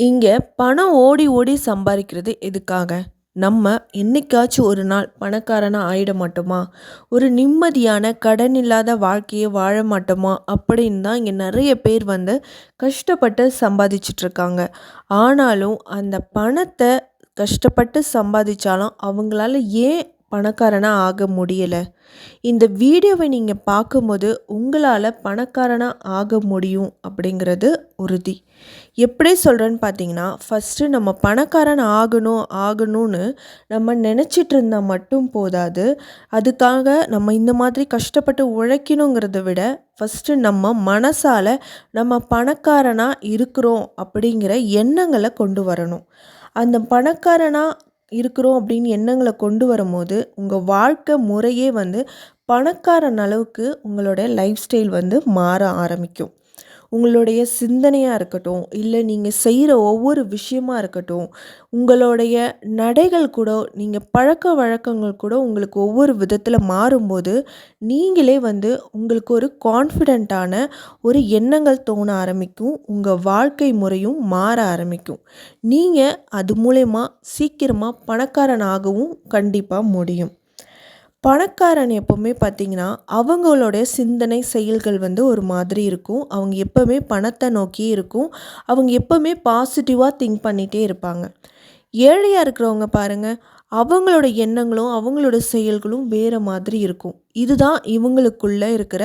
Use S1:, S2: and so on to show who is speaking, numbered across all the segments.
S1: இங்கே பணம் ஓடி ஓடி சம்பாதிக்கிறது எதுக்காக? நம்ம என்னைக்காச்சும் ஒரு நாள் பணக்காரனாக ஆயிட மாட்டோமா? ஒரு நிம்மதியான கடன் இல்லாத வாழ்க்கையை வாழ மாட்டோமா? அப்படின்னு தான் இங்கே நிறைய பேர் வந்து கஷ்டப்பட்டு சம்பாதிச்சிட்ருக்காங்க ஆனாலும் அந்த பணத்தை கஷ்டப்பட்டு சம்பாதிச்சாலும் அவங்களால ஏன் பணக்காரனாக ஆக முடியலை. இந்த வீடியோவை நீங்கள் பார்க்கும்போது உங்களால் பணக்காரனாக ஆக முடியும் அப்படிங்கிறது உறுதி. எப்படி சொல்கிறேன்னு பார்த்தீங்கன்னா ஃபஸ்ட்டு நம்ம பணக்காரன் ஆகணும் ஆகணும்னு நம்ம நினச்சிட்டு இருந்தால் மட்டும் போதாது. அதுக்காக நம்ம இந்த மாதிரி கஷ்டப்பட்டு உழைக்கணுங்கிறத விட ஃபஸ்ட்டு நம்ம மனசால் நம்ம பணக்காரனாக இருக்கிறோம் அப்படிங்கிற எண்ணங்களை கொண்டு வரணும். அந்த பணக்காரனாக இருக்கிறோம் அப்படின்னு எண்ணங்களை கொண்டு வரும்போது உங்கள் வாழ்க்கை முறையே வந்து பணக்காரன் அளவுக்கு உங்களோட லைஃப் ஸ்டைல் வந்து மாற ஆரம்பிக்கும். உங்களுடைய சிந்தனையாக இருக்கட்டும் இல்லை நீங்கள் செய்கிற ஒவ்வொரு விஷயமா இருக்கட்டும் உங்களுடைய நடைகள் கூட நீங்கள் பழக்க வழக்கங்கள் கூட உங்களுக்கு ஒவ்வொரு விதத்தில் மாறும்போது நீங்களே வந்து உங்களுக்கு ஒரு கான்ஃபிடெண்ட்டான ஒரு எண்ணங்கள் தோண ஆரம்பிக்கும் உங்கள் வாழ்க்கை முறையும் மாற ஆரம்பிக்கும். நீங்கள் அது மூலயமா சீக்கிரமாக பணக்காரனாகவும் கண்டிப்பாக முடியும். பணக்காரன் எப்போவுமே பார்த்திங்கன்னா அவங்களுடைய சிந்தனை செயல்கள் வந்து ஒரு மாதிரி இருக்கும். அவங்க எப்போவுமே பணத்தை நோக்கி இருக்கும். அவங்க எப்போவுமே பாசிட்டிவாக திங்க் பண்ணிகிட்டே இருப்பாங்க. ஏழையாக இருக்கிறவங்க பாருங்கள் அவங்களோட எண்ணங்களும் அவங்களோட செயல்களும் வேறு மாதிரி இருக்கும். இதுதான் இவங்களுக்குள்ளே இருக்கிற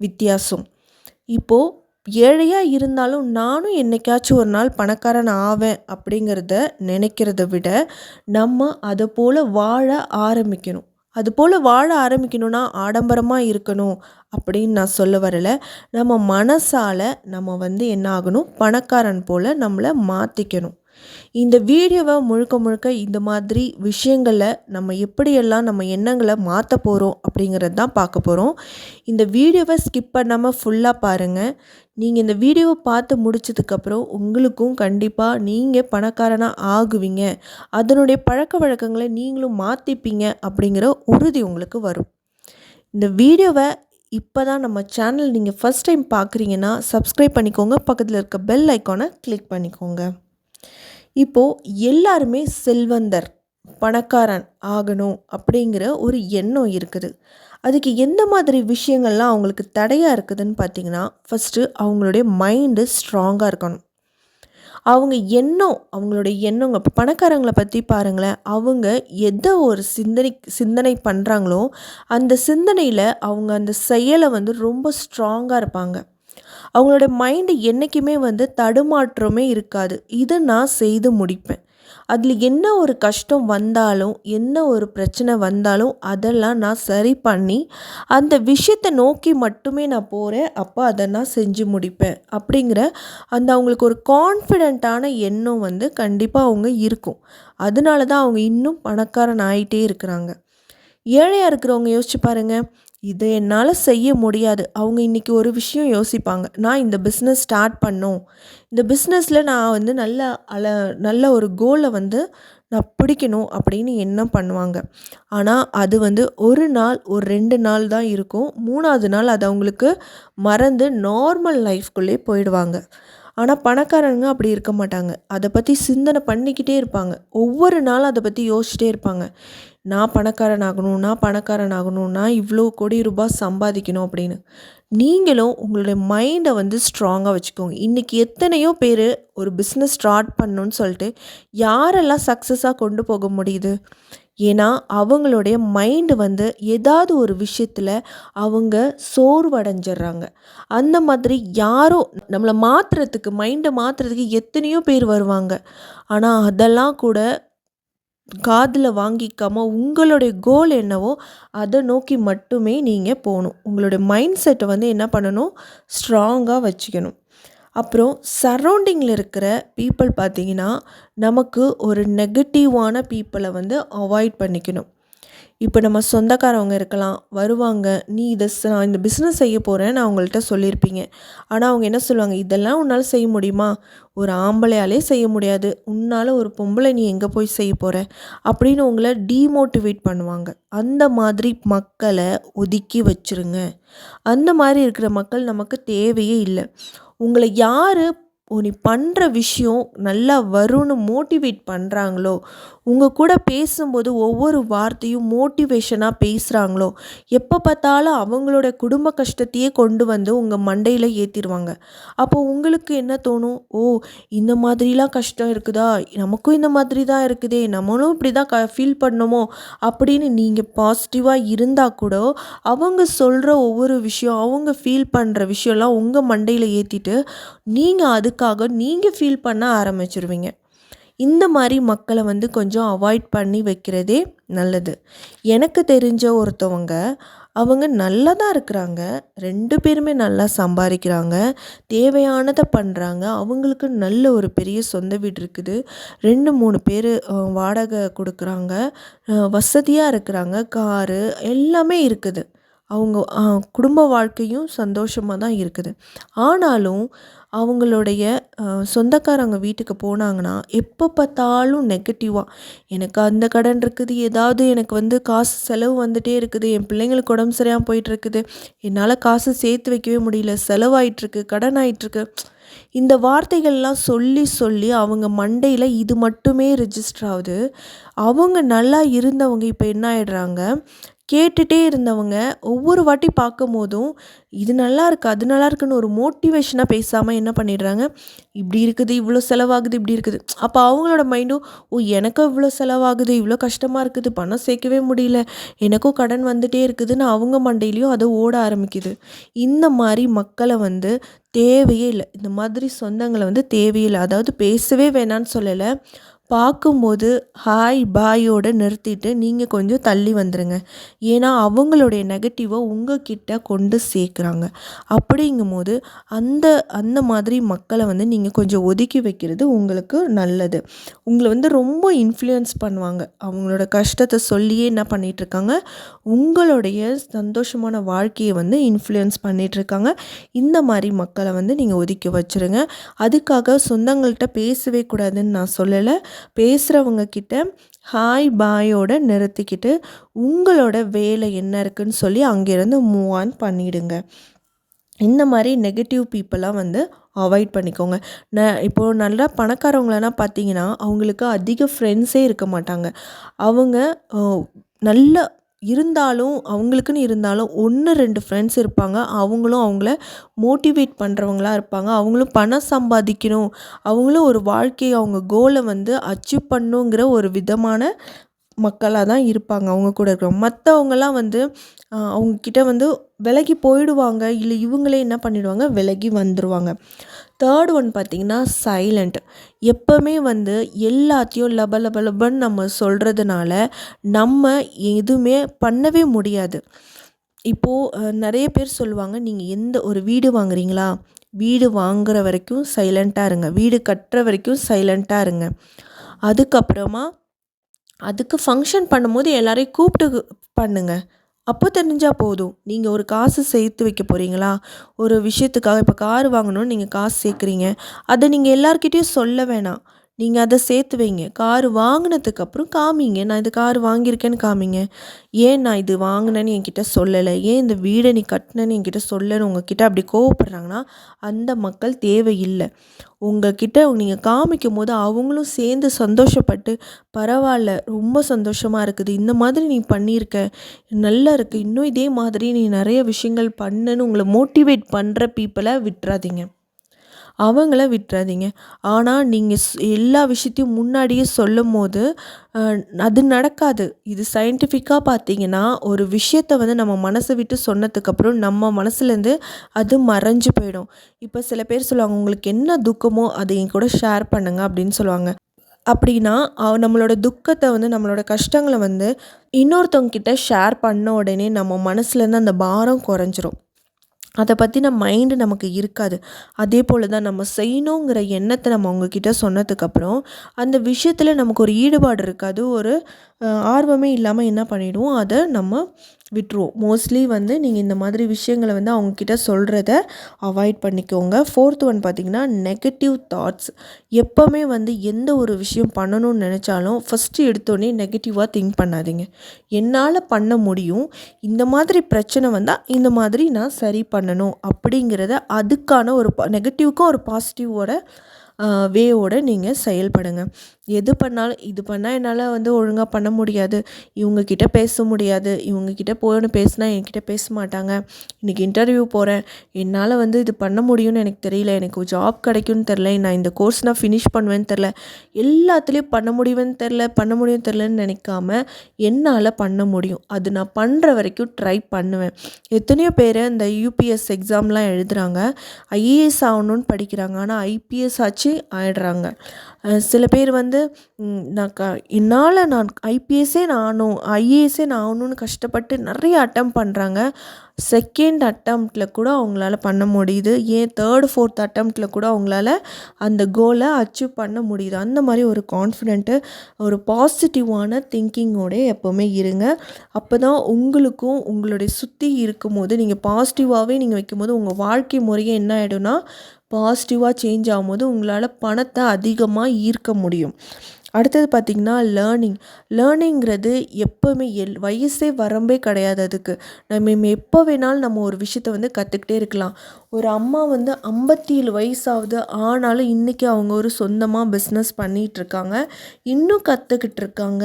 S1: வித்தியாசம். இப்போது ஏழையாக இருந்தாலும் நானும் என்னைக்காச்சும் ஒரு நாள் பணக்காரன் ஆவேன் அப்படிங்கிறத நினைக்கிறத விட நம்ம அதை போல் வாழ ஆரம்பிக்கணும். அதுபோல் வாழ ஆரம்பிக்கணும்னா ஆடம்பரமாக இருக்கணும் அப்படின்னு நான் சொல்ல வரல. நம்ம மனசால் நம்ம வந்து என்ன ஆகணும்? பணக்காரன் போல் நம்மளை மாற்றிக்கணும் இந்த வீடியோவை முழுக்க முழுக்க இந்த மாதிரி விஷயங்களை நம்ம எப்படியெல்லாம் நம்ம எண்ணங்களை மாற்ற போகிறோம் அப்படிங்கிறது தான் பார்க்க போகிறோம் இந்த வீடியோவை ஸ்கிப் பண்ணாமல் ஃபுல்லாக பாருங்கள் நீங்கள் இந்த வீடியோவை பார்த்து முடிச்சதுக்கப்புறம் உங்களுக்கும் கண்டிப்பாக நீங்கள் பணக்காரனாக ஆகுவீங்க. அதனுடைய பழக்க வழக்கங்களை நீங்களும் மாற்றிப்பீங்க அப்படிங்கிற உறுதி உங்களுக்கு வரும். இந்த வீடியோவை இப்போ தான் நம்ம சேனல் நீங்கள் ஃபஸ்ட் டைம் பார்க்குறீங்கன்னா சப்ஸ்கிரைப் பண்ணிக்கோங்க. பக்கத்தில் இருக்க பெல் ஐக்கானை கிளிக் பண்ணிக்கோங்க. இப்போது எல்லாருமே செல்வந்தர் பணக்காரன் ஆகணும் அப்படிங்கிற ஒரு எண்ணம் இருக்குது. அதுக்கு எந்த மாதிரி விஷயங்கள்லாம் அவங்களுக்கு தடையாக இருக்குதுன்னு பார்த்தீங்கன்னா ஃபஸ்ட்டு அவங்களுடைய மைண்டு ஸ்ட்ராங்காக இருக்கணும். அவங்க எண்ணம் அவங்களுடைய எண்ணங்க இப்போ பணக்காரங்களை பற்றி பாருங்களேன். அவங்க எதை ஒரு சிந்தனை சிந்தனை பண்ணுறாங்களோ அந்த சிந்தனையில் அவங்க அந்த செயலை வந்து ரொம்ப ஸ்ட்ராங்காக இருப்பாங்க. அவங்களோட மைண்டு என்றைக்குமே வந்து தடுமாற்றமே இருக்காது. இதை நான் செய்து முடிப்பேன். அதில் என்ன ஒரு கஷ்டம் வந்தாலும் என்ன ஒரு பிரச்சனை வந்தாலும் அதெல்லாம் நான் சரி பண்ணி அந்த விஷயத்தை நோக்கி மட்டுமே நான் போகிறேன் அப்போ அதை நான் செஞ்சு முடிப்பேன். அப்படிங்கிற அந்த அவங்களுக்கு ஒரு கான்ஃபிடெண்ட்டான எண்ணம் வந்து கண்டிப்பாக அவங்க இருக்கும். அதனால தான் அவங்க இன்னும் பணக்காரன் ஆகிட்டே இருக்கிறாங்க. ஏழையாக இருக்கிறவங்க யோசிச்சு பாருங்கள் இதை என்னால் செய்ய முடியாது. அவங்க இன்றைக்கி ஒரு விஷயம் யோசிப்பாங்க. நான் இந்த பிஸ்னஸ் ஸ்டார்ட் பண்ணோம். இந்த பிஸ்னஸில் நான் வந்து நல்ல அல நல்ல ஒரு கோலை வந்து நான் பிடிக்கணும் அப்படின்னு எண்ணம் பண்ணுவாங்க. ஆனால் அது வந்து ஒரு நாள் ஒரு ரெண்டு நாள் தான் இருக்கும். மூணாவது நாள் அது அவங்களுக்கு மறந்து நார்மல் லைஃப்குள்ளே போயிடுவாங்க. ஆனால் பணக்காரங்க அப்படி இருக்க மாட்டாங்க. அதை பற்றி சிந்தனை பண்ணிக்கிட்டே இருப்பாங்க. ஒவ்வொரு நாளும் அதை பற்றி யோசிச்சிட்டே இருப்பாங்க. நான் பணக்காரன் ஆகணும் நான் பணக்காரன் ஆகணும் நான் இவ்வளோ கோடி ரூபாய் சம்பாதிக்கணும் அப்படின்னு. நீங்களும் உங்களுடைய மைண்டை வந்து ஸ்ட்ராங்காக வச்சுக்கோங்க. இன்றைக்கி எத்தனையோ பேர் ஒரு பிஸ்னஸ் ஸ்டார்ட் பண்ணணுன்னு சொல்லிட்டு யாரெல்லாம் சக்ஸஸாக கொண்டு போக முடியுது? ஏன்னா அவங்களுடைய மைண்டு வந்து ஏதாவது ஒரு விஷயத்தில் அவங்க சோர்வடைஞ்சிட்றாங்க. அந்த மாதிரி யாரோ நம்மளை மாற்றுறதுக்கு மைண்டை மாற்றுறதுக்கு எத்தனையோ பேர் வருவாங்க. ஆனால் அதெல்லாம் கூட காதில் வாங்கிக்காமல் உங்களுடைய கோல் என்னவோ அதை நோக்கி மட்டுமே நீங்கள் போகணும். உங்களுடைய மைண்ட் செட்டை வந்து என்ன பண்ணணும்? ஸ்ட்ராங்காக வச்சுக்கணும். அப்புறம் சரௌண்டிங்கில் இருக்கிற பீப்புள் பார்த்திங்கன்னா நமக்கு ஒரு நெகட்டிவான பீப்புளை வந்து அவாய்ட் பண்ணிக்கணும். இப்போ நம்ம சொந்தக்காரவங்க இருக்கலாம் வருவாங்க நீ இதை நான் இந்த பிஸ்னஸ் செய்ய போகிறேன் நான் அவங்கள்ட்ட சொல்லியிருப்பீங்க. ஆனால் அவங்க என்ன சொல்லுவாங்க? இதெல்லாம் உன்னால் செய்ய முடியுமா? ஒரு ஆம்பளையாலே செய்ய முடியாது. உன்னால் ஒரு பொம்பளை நீ எங்கே போய் செய்ய போகிற அப்படின்னு உங்களை டீமோட்டிவேட் பண்ணுவாங்க. அந்த மாதிரி மக்களை ஒதுக்கி வச்சுருங்க. அந்த மாதிரி இருக்கிற மக்கள் நமக்கு தேவையே இல்லை. உங்களை யார் ஓ நீ பண்ணுற விஷயம் நல்லா வரும்னு மோட்டிவேட் பண்ணுறாங்களோ உங்கள் கூட பேசும்போது ஒவ்வொரு வார்த்தையும் மோட்டிவேஷனாக பேசுகிறாங்களோ எப்போ பார்த்தாலும் அவங்களோட குடும்ப கஷ்டத்தையே கொண்டு வந்து உங்கள் மண்டையில் ஏற்றிடுவாங்க அப்போ உங்களுக்கு என்ன தோணும்? ஓ இந்த மாதிரிலாம் கஷ்டம் இருக்குதா? நமக்கும் இந்த மாதிரி தான் இருக்குதே. நம்மளும் இப்படி தான் க ஃபீல் பண்ணணுமோ அப்படின்னு நீங்கள் பாசிட்டிவாக இருந்தால் கூட அவங்க சொல்கிற ஒவ்வொரு விஷயம் அவங்க ஃபீல் பண்ணுற விஷயம்லாம் உங்கள் மண்டையில் ஏற்றிட்டு நீங்கள் அதுக்கு அதுக்காக நீங்கள் ஃபீல் பண்ண ஆரம்பிச்சிருவீங்க. இந்த மாதிரி மக்களை வந்து கொஞ்சம் அவாய்ட் பண்ணி வைக்கிறதே நல்லது. எனக்கு தெரிஞ்ச ஒருத்தவங்க அவங்க நல்லா தான் இருக்கிறாங்க ரெண்டு பேருமே நல்லா சம்பாதிக்கிறாங்க தேவையானதை பண்ணுறாங்க அவங்களுக்கு நல்ல ஒரு பெரிய சொந்த வீடு இருக்குது ரெண்டு மூணு பேர் வாடகை கொடுக்குறாங்க வசதியாக இருக்கிறாங்க காரு எல்லாமே இருக்குது. அவங்க குடும்ப வாழ்க்கையும் சந்தோஷமாக தான் இருக்குது. ஆனாலும் அவங்களுடைய சொந்தக்காரங்க வீட்டுக்கு போனாங்கன்னா எப்போ பார்த்தாலும் நெகட்டிவாக எனக்கு அந்த கடன் இருக்குது ஏதாவது எனக்கு வந்து காசு செலவு வந்துகிட்டே இருக்குது என் பிள்ளைங்களுக்கு உடம்பு சரியாக போயிட்டுருக்குது என்னால் காசு சேர்த்து வைக்கவே முடியல செலவாயிட்ருக்கு கடன் ஆயிட்டுருக்கு இந்த வார்த்தைகள்லாம் சொல்லி சொல்லி அவங்க மண்டையில் இது மட்டுமே ரிஜிஸ்டர் ஆகுது. அவங்க நல்லா இருந்தவங்க இப்போ என்ன ஆயிடுறாங்க கேட்டுகிட்டே இருந்தவங்க ஒவ்வொரு வாட்டி பார்க்கும் போதும் இது நல்லா இருக்குது அது நல்லா இருக்குன்னு ஒரு மோட்டிவேஷனாக பேசாமல் என்ன பண்ணிடுறாங்க? இப்படி இருக்குது இவ்வளோ செலவாகுது இப்படி இருக்குது. அப்போ அவங்களோட மைண்டும் ஓ எனக்கும் இவ்வளோ செலவாகுது இவ்வளோ கஷ்டமாக இருக்குது பணம் சேர்க்கவே முடியல எனக்கும் கடன் வந்துகிட்டே இருக்குதுன்னு அவங்க மண்டையிலையும் அதை ஓட ஆரம்பிக்குது. இந்த மாதிரி மக்களை வந்து தேவையே இல்லை. இந்த மாதிரி சொந்தங்களை வந்து தேவையில்லை அதாவது பேசவே வேணான்னு சொல்லலை. பார்க்கும்போது ஹாய் பாயோடு நிறுத்திட்டு நீங்கள் கொஞ்சம் தள்ளி வந்துடுங்க ஏன்னா அவங்களுடைய நெகட்டிவை உங்ககிட்ட கொண்டு சேர்க்குறாங்க. அப்படிங்கும்போது அந்த அந்த மாதிரி மக்களை வந்து நீங்கள் கொஞ்சம் ஒதுக்கி வைக்கிறது உங்களுக்கு நல்லது. உங்களை வந்து ரொம்ப இன்ஃப்ளூயன்ஸ் பண்ணுவாங்க. அவங்களோட கஷ்டத்தை சொல்லியே என்ன பண்ணிகிட்ருக்காங்க உங்களுடைய சந்தோஷமான வாழ்க்கையை வந்து இன்ஃப்ளூயன்ஸ் பண்ணிகிட்ருக்காங்க இந்த மாதிரி மக்களை வந்து நீங்கள் ஒதுக்கி வச்சுருங்க. அதுக்காக சொந்தங்கள்கிட்ட பேசவே கூடாதுன்னு நான் சொல்லலை. பேசுகிறவங்க கிட்ட ஹாய் பாயோட நிறுத்திக்கிட்டு உங்களோட வேலை என்ன இருக்குன்னு சொல்லி அங்கேருந்து மூவ் ஆன் பண்ணிவிடுங்க இந்த மாதிரி நெகட்டிவ் பீப்புளாக வந்து அவாய்ட் பண்ணிக்கோங்க. ந இப்போது நல்லா பணக்காரவங்களெல்லாம் பார்த்தீங்கன்னா அவங்களுக்கு அதிக ஃப்ரெண்ட்ஸே இருக்க மாட்டாங்க. அவங்க நல்ல இருந்தாலும் அவங்களுக்குன்னு இருந்தாலும் ஒன்று ரெண்டு ஃப்ரெண்ட்ஸ் இருப்பாங்க. அவங்களும் அவங்கள மோட்டிவேட் பண்ணுறவங்களா இருப்பாங்க. அவங்களும் பணம் சம்பாதிக்கணும். அவங்களும் ஒரு வாழ்க்கையை அவங்க கோலை வந்து அச்சீவ் பண்ணுங்கிற ஒரு விதமான மக்களாக தான் இருப்பாங்க. அவங்க கூட இருக்கிறவங்க. மற்றவங்கலாம் வந்து அவங்கக்கிட்ட வந்து விலகி போயிடுவாங்க. இல்லை இவங்களே என்ன பண்ணிடுவாங்க? விலகி வந்துடுவாங்க தேர்ட் ஒன் பார்த்திங்கன்னா சைலண்ட் எப்போவுமே வந்து எல்லாத்தையும் லப லப லபன்னு நம்ம சொல்கிறதுனால நம்ம எதுவுமே பண்ணவே முடியாது. இப்போது நிறைய பேர் சொல்லுவாங்க நீங்கள் எந்த ஒரு வீடு வாங்குறீங்களா? வீடு வாங்குற வரைக்கும் சைலண்ட்டாக இருங்க. வீடு கட்டுற வரைக்கும் சைலண்ட்டாக இருங்க. அதுக்கப்புறமா அதுக்கு ஃபங்க்ஷன் பண்ணும்போது எல்லாரையும் கூப்பிட்டு பண்ணுங்கள் அப்போ தெரிஞ்சால் போதும். நீங்கள் ஒரு காசு சேர்த்து வைக்க போகிறீங்களா ஒரு விஷயத்துக்காக இப்போ கார் வாங்கணும்னு நீங்கள் காசு சேர்க்குறீங்க. அதை நீங்கள் எல்லார்கிட்டேயும் சொல்ல வேணாம். நீங்கள் அதை சேர்த்து வைங்க. கார் வாங்கினதுக்கப்புறம் காமிங்க. நான் இது கார் வாங்கியிருக்கேன்னு காமிங்க. ஏன் நான் இது வாங்கினேன்னு என்கிட்ட சொல்லலை. ஏன் இந்த வீடை நீ கட்டினேன்னு என்கிட்ட சொல்லலைன்னு உங்ககிட்ட அப்படி கோவப்படுறாங்கன்னா அந்த மக்கள் தேவையில்லை. உங்ககிட்ட நீங்கள் காமிக்கும் போது அவங்களும் சேர்ந்து சந்தோஷப்பட்டு பரவாயில்ல ரொம்ப சந்தோஷமாக இருக்குது. இந்த மாதிரி நீ பண்ணியிருக்க. நல்லா இருக்குது இன்னும் இதே மாதிரி நீ நிறைய விஷயங்கள் பண்ணுன்னு உங்களை மோட்டிவேட் பண்ணுற பீப்புளை விட்டுறாதீங்க. அவங்கள விட்டுறாதீங்க. ஆனால் நீங்கள் எல்லா விஷயத்தையும் முன்னாடியே சொல்லும் போது அது நடக்காது. இது சயின்டிஃபிக்காக பார்த்தீங்கன்னா ஒரு விஷயத்த வந்து நம்ம மனசை விட்டு சொன்னதுக்கப்புறம் நம்ம மனசுலேருந்து அது மறைஞ்சு போயிடும். இப்போ சில பேர் சொல்லுவாங்க உங்களுக்கு என்ன துக்கமோ அதை என் கூட ஷேர் பண்ணுங்க அப்படின்னு சொல்லுவாங்க. அப்படின்னா நம்மளோட துக்கத்தை வந்து நம்மளோட கஷ்டங்களை வந்து இன்னொருத்தவங்க கிட்ட ஷேர் பண்ண உடனே நம்ம மனசுலேருந்து அந்த பாரம் குறைஞ்சிரும். அதை பற்றின மைண்டு நமக்கு இருக்காது. அதே போல் தான் நம்ம செய்யணுங்கிற எண்ணத்தை நம்ம அவங்கக்கிட்ட சொன்னதுக்கப்புறம் அந்த விஷயத்தில் நமக்கு ஒரு ஈடுபாடு இருக்காது. ஒரு ஆர்வமே இல்லாமல் என்ன பண்ணிவிடுவோம் அதை நம்ம விட்டுருவோம் மோஸ்ட்லி வந்து நீங்கள் இந்த மாதிரி விஷயங்களை வந்து அவங்கக்கிட்ட சொல்கிறத அவாய்ட் பண்ணிக்கோங்க. ஃபோர்த் ஒன் பார்த்திங்கன்னா நெகட்டிவ் தாட்ஸ் எப்போவுமே வந்து எந்த ஒரு விஷயம் பண்ணணும்னு நினச்சாலும் ஃபஸ்ட்டு எடுத்தோடனே நெகட்டிவாக திங்க் பண்ணாதீங்க. என்னால் பண்ண முடியும். இந்த மாதிரி பிரச்சனை வந்தால் இந்த மாதிரி நான் சரி பண்ணணும் அப்படிங்கிறத அதுக்கான ஒரு நெகட்டிவ்க்கும் ஒரு பாசிட்டிவோட வேவோட நீங்கள் செயல்படுங்க. எது பண்ணாலும் இது பண்ணால் என்னால் வந்து ஒழுங்காக பண்ண முடியாது. இவங்கக்கிட்ட பேச முடியாது. இவங்கக்கிட்ட போய்னு பேசினா என்கிட்ட பேச மாட்டாங்க. இன்றைக்கி இன்டர்வியூ போகிறேன் என்னால் வந்து இது பண்ண முடியும்னு எனக்கு தெரியல. எனக்கு ஜாப் கிடைக்கும்னு தெரில நான் இந்த கோர்ஸ் நான் ஃபினிஷ் பண்ணுவேன்னு தெரில எல்லாத்துலேயும் பண்ண முடியும்னு தெரில பண்ண முடியும் தெரிலன்னு நினைக்காம என்னால் பண்ண முடியும். அது நான் பண்ணுற வரைக்கும் ட்ரை பண்ணுவேன். எத்தனையோ பேர் இந்த யூபிஎஸ் எக்ஸாம்லாம் எழுதுகிறாங்க ஐஏஎஸ் ஆகணும்னு படிக்கிறாங்க. ஆனால் ஐபிஎஸ் ஆச்சு ஆயிடுறாங்க. சில பேர் வந்து நான் க என்னால் நான் ஐபிஎஸ்ஸே நான் ஆகணும் ஐஏஎஸ்ஸே நான் ஆகணும்னு கஷ்டப்பட்டு நிறைய அட்டம் பண்ணுறாங்க செகண்ட் அட்டம்ப்டில் கூட அவங்களால பண்ண முடியுது. ஏன் தேர்டு ஃபோர்த் அட்டம்ப்டில் கூட அவங்களால அந்த கோலை அச்சீவ் பண்ண முடியுது. அந்த மாதிரி ஒரு கான்ஃபிடென்ட்டு ஒரு பாசிட்டிவான திங்கிங்கோட எப்போவுமே இருங்க. அப்போ தான் உங்களுக்கும் உங்களுடைய சுற்றி இருக்கும்போது நீங்கள் பாசிட்டிவாகவே நீங்கள் வைக்கும்போது உங்கள் வாழ்க்கை முறையே என்ன ஆகிடும்னா பாசிட்டிவாக சேஞ்ச் ஆகும்போது உங்களால் பணத்தை அதிகமாக ஈர்க்க முடியும். அடுத்தது பார்த்திங்கன்னா லேர்னிங் லேர்னிங்கிறது எப்போவுமே எல் வயசே வரம்பே கிடையாது அதுக்கு. நம்ம எப்போ வேணாலும் நம்ம ஒரு விஷயத்த வந்து கற்றுக்கிட்டே இருக்கலாம். ஒரு அம்மா வந்து ஐம்பத்தி ஏழு வயசாகுது ஆனாலும் இன்றைக்கி அவங்க ஒரு சொந்தமாக பிஸ்னஸ் பண்ணிகிட்ருக்காங்க இன்னும் கற்றுக்கிட்டு இருக்காங்க.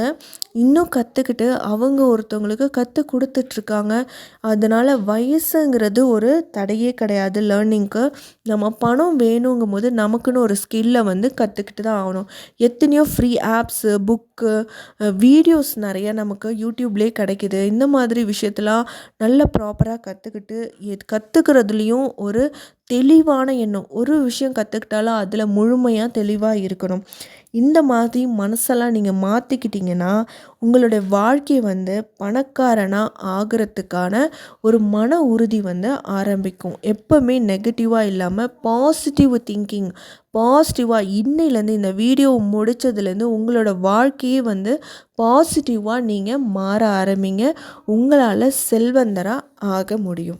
S1: இன்னும் கற்றுக்கிட்டு அவங்க ஒருத்தவங்களுக்கு கற்றுக் கொடுத்துட்ருக்காங்க அதனால் வயசுங்கிறது ஒரு தடையே கிடையாது லேர்னிங்க்கு நம்ம பணம் வேணுங்கும் போது நமக்குன்னு ஒரு ஸ்கில்லை வந்து கற்றுக்கிட்டு தான் ஆகணும். எத்தனையோ ஃப்ரீ आप बुक புக்கு வீடியோஸ் நிறைய நமக்கு யூடியூப்லேயே கிடைக்கிது. இந்த மாதிரி விஷயத்தெலாம் நல்ல ப்ராப்பராக கற்றுக்கிட்டு கற்றுக்கிறதுலையும் ஒரு தெளிவான எண்ணம். ஒரு விஷயம் கற்றுக்கிட்டாலும் அதில் முழுமையாக தெளிவாக இருக்கணும். இந்த மாதிரி மனசெல்லாம் நீங்கள் மாற்றிக்கிட்டிங்கன்னா உங்களுடைய வாழ்க்கை வந்து பணக்காரனாக ஆகிறதுக்கான ஒரு மன உறுதி வந்து ஆரம்பிக்கும். எப்போவுமே நெகட்டிவாக இல்லாமல் பாசிட்டிவ் திங்கிங் பாசிட்டிவாக இன்னையிலேருந்து இந்த வீடியோ முடித்ததுலேருந்து உங்களோட வாழ்க்கை வாழ்க்கையே வந்து பாசிட்டிவாக நீங்கள் மாற ஆரம்பிங்க. உங்களால் செல்வந்தராக ஆக முடியும்.